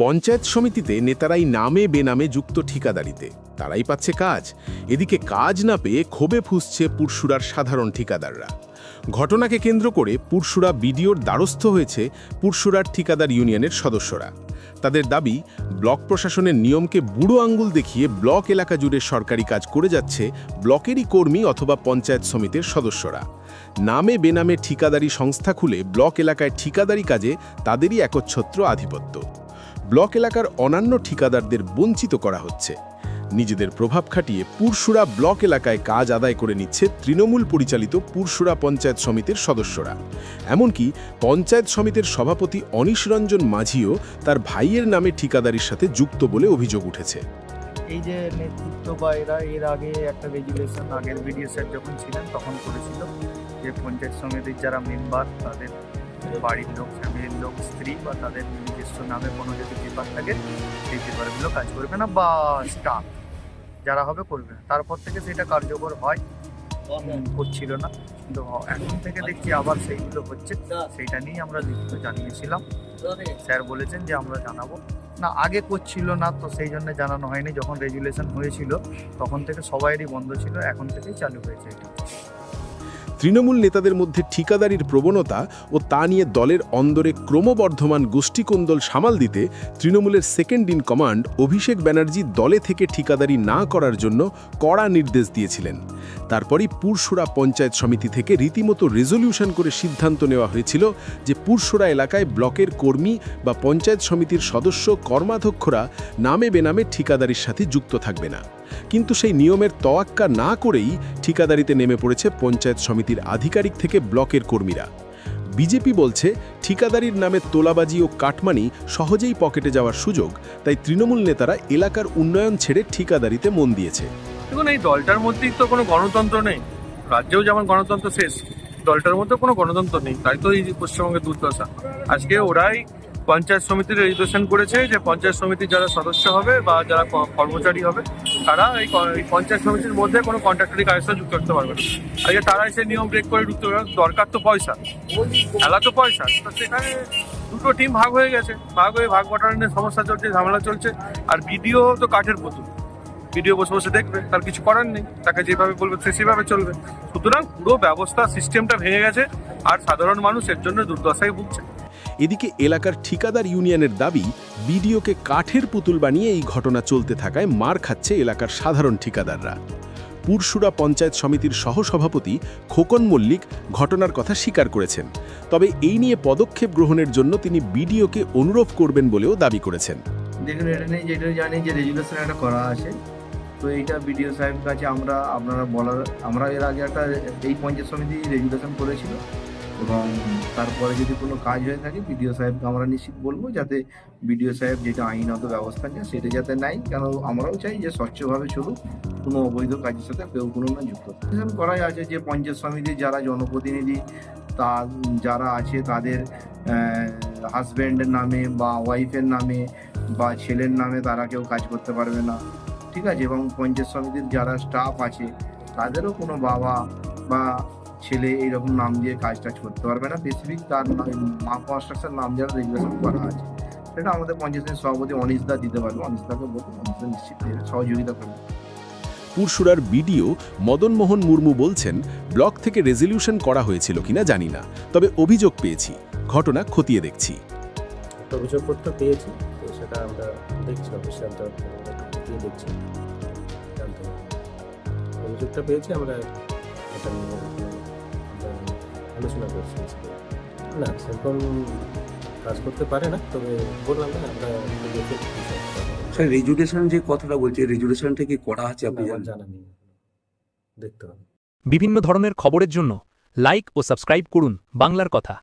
পঞ্চায়েত সমিতিতে নেতারাই নামে বেনামে যুক্ত ঠিকাদারিতে। তারাই পাচ্ছে কাজ। এদিকে কাজ না পেয়ে ক্ষোভে ফুসছে পুরসুরার সাধারণ ঠিকাদাররা। ঘটনাকে কেন্দ্র করে পুরসুরা বিডিওর দ্বারস্থ হয়েছে পুরসুরার ঠিকাদার ইউনিয়নের সদস্যরা। তাদের দাবি, ব্লক প্রশাসনের নিয়মকে বুড়ো আঙ্গুল দেখিয়ে ব্লক এলাকা জুড়ে সরকারি কাজ করে যাচ্ছে ব্লকেরই কর্মী অথবা পঞ্চায়েত সমিতির সদস্যরা। নামে বেনামে ঠিকাদারি সংস্থা খুলে ব্লক এলাকায় ঠিকাদারি কাজে তাদেরই একচ্ছত্র আধিপত্য। ব্লক এলাকার অন্যান্য ঠিকাদারদের বঞ্চিত করা হচ্ছে। নিজেদের প্রভাব খাটিয়ে পুরসুরা ব্লক এলাকায় কাজ আদায় করে নিচ্ছে তৃণমূল পরিচালিত পুরসুরা পঞ্চায়েত সমিতির সদস্যরা। এমনকি পঞ্চায়েত সমিতির সভাপতি অনিশ রঞ্জন মাঝিও তার ভাইয়ের নামে ঠিকাদারির সাথে যুক্ত বলে অভিযোগ উঠেছে। এই যে নেতৃত্ব বা এরা, এর আগে একটা রেগুলেশন আগের বিডিও স্যার যখন ছিলেন, তখন করেছিল যে পঞ্চায়েত সমিতির যারা মেম্বার তাদের বাড়ির লোক, ফ্যামিলির লোক, স্ত্রী বা তাদের নিজস্ব নামে কোনো যদি পেপার থাকে, সেই পেপারগুলো কাজ করবে না বা স্টাফ যারা হবে করবে না। তারপর থেকে সেটা কার্যকর হয়। করছিল না। কিন্তু এখন থেকে দেখছি আবার সেইগুলো হচ্ছে। সেইটা নিয়েই আমরা লিখিত জানিয়েছিলাম। স্যার বলেছেন যে আমরা জানাব। না, আগে করছিল না, তো সেই জন্য জানানো হয়নি। যখন রেজুলেশন হয়েছিল, তখন থেকে সবাইয়েরই বন্ধ ছিল। এখন থেকেই চালু হয়েছে এটা। তৃণমূল নেতাদের মধ্যে ঠিকাদারির প্রবণতা ও তা নিয়ে দলের অন্দরে ক্রমবর্ধমান গোষ্ঠীকোন্দল সামাল দিতে তৃণমূলের second in command Abhishek Banerjee দলে থেকে ঠিকাদারি না করার জন্য কড়া নির্দেশ দিয়েছিলেন। তারপরই পুরসুরা পঞ্চায়েত সমিতি থেকে রীতিমতো রেজলিউশন করে সিদ্ধান্ত নেওয়া হয়েছিল যে পুরসুরা এলাকায় ব্লকের কর্মী বা পঞ্চায়েত সমিতির সদস্য কর্মাধ্যক্ষরা নামে বেনামে ঠিকাদারির সাথে যুক্ত থাকবে না। কিন্তু সেই নিয়মের তোয়াক্কা না করেই ঠিকাদারিতে নেমে পড়েছে পঞ্চায়েত সমিতির আধিকারিক থেকে ব্লকের কর্মীরা। বিজেপি বলছে, ঠিকাদারির নামে তোলাবাজি ও কাটমানি সহজেই পকেটে যাওয়ার সুযোগ, তাই তৃণমূল নেতারা এলাকার উন্নয়ন ছেড়ে ঠিকাদারিতে মন দিয়েছে। দেখুন, এই দলটার মধ্যেই তো কোনো গণতন্ত্র নেই। রাজ্যেও যেমন গণতন্ত্র শেষ, দলটার মধ্যে কোনো গণতন্ত্র নেই। তাই তো এই পশ্চিমবঙ্গের দুর্দশা। আজকে ওরাই পঞ্চায়েত সমিতির রেজিস্ট্রেশন করেছে যে পঞ্চায়েত সমিতির যারা সদস্য হবে বা যারা কর্মচারী হবে তারা এই পঞ্চায়েত সমিতির মধ্যে কোনো কন্ট্রাক্টরি কাজের সাথে যুক্ত করতে পারবে না। আজকে তারা এসে নিয়ম ব্রেক করে ঢুকতে পারবে দরকার তো পয়সা। খেলা তো পয়সা। তো সেখানে দুটো টিম ভাগ হয়ে গেছে। ভাগ হয়ে ভাগ বটার নিয়ে সমস্যা চলছে, ঝামেলা চলছে। আর ভিডিও তো কাঠের পুতুল। ভিডিও বসে বসে দেখবে, তার কিছু করার নেই। তাকে যেভাবে বলবে, সে সেভাবে চলবে। সুতরাং পুরো ব্যবস্থা সিস্টেমটা ভেঙে গেছে। আর সাধারণ মানুষ এর জন্য দুর্দশায় ভুগছে। এদিকে এলাকার ঠিকাদার ইউনিয়নের দাবি, বিডিওকে কাঠের পুতুল বানিয়ে এই ঘটনা চলতে থাকায় মার খাচ্ছে এলাকার সাধারণ ঠিকাদাররা। পুরসুরা পঞ্চায়েত সমিতির সহসভাপতি খোকন মল্লিক ঘটনার কথা স্বীকার করেছেন। তবে এই নিয়ে পদক্ষেপ গ্রহণের জন্য তিনি বিডিওকে অনুরোধ করবেন বলেও দাবি করেছেন। দেখুন, এটা নেই যেটা জানি যে রেজুলেশন একটা করা আছে। তো এইটা বিডিও সাহেবের কাছে আমরা, আপনারা বলার, আমরা এর আগে একটা এই পঞ্চায়েত সমিতি রেজুলেশন করেছিল। এবং তারপরে যদি কোনো কাজ হয়ে থাকে, বিডিও সাহেবকে আমরা নিশ্চিত বলব যাতে বিডিও সাহেব যেটা আইনত ব্যবস্থা নেয়, সেটা যাতে নেয়। কেন আমরাও চাই যে স্বচ্ছভাবে চলুক, কোনো অবৈধ কাজের সাথে কেউ কোনো না যুক্ত করাই আছে যে পঞ্চায়েত সমিতির যারা জনপ্রতিনিধি তা যারা আছে তাদের হাজব্যান্ডের নামে বা ওয়াইফের নামে বা ছেলের নামে তারা কেউ কাজ করতে পারবে না। ঠিক আছে? এবং পঞ্চায়েত সমিতির যারা স্টাফ আছে, তাদেরও কোনো বাবা বা ছেলে এইরকম নাম দিয়ে কাজ টাজ করতে পারবে না। স্পেসিফিক তার নাম- মা কনস্ট্রাকশন নাম যারা রেগুলেশন করা আছে। সেটা আমাদের পঞ্চায়েত সমিতির সভাপতি অনিশদা দিতে পারবে। অনিশদাকে বলব অনিশদা নিশ্চিত সহযোগিতা করবে। পুরসুরার বিডিও মদন মোহন মুর্মু বলছেন ব্লক থেকে রেজলিউশন করা হয়েছিল কিনা জানি না তবে অভিযোগ পেয়েছি ঘটনা খতিয়ে দেখছি। অভিযোগপত্র পেয়েছি তো সেটা আমরা দেখছি খতিয়ে দেখছি। অভিযোগটা পেয়েছি আমরা এটা নিয়ে আমরা আলোচনা করছি না সেরকম কাজ করতে পারে না তবে বললাম না আমরা স্যার রেজুলেশন যে কথাটা বলছে রেজুলেশনটা কি করা আছে আপনি জানেন? জানা নেই। দেখতে হবে। বিভিন্ন ধরনের খবরের জন্য লাইক ও সাবস্ক্রাইব করুন বাংলার কথা।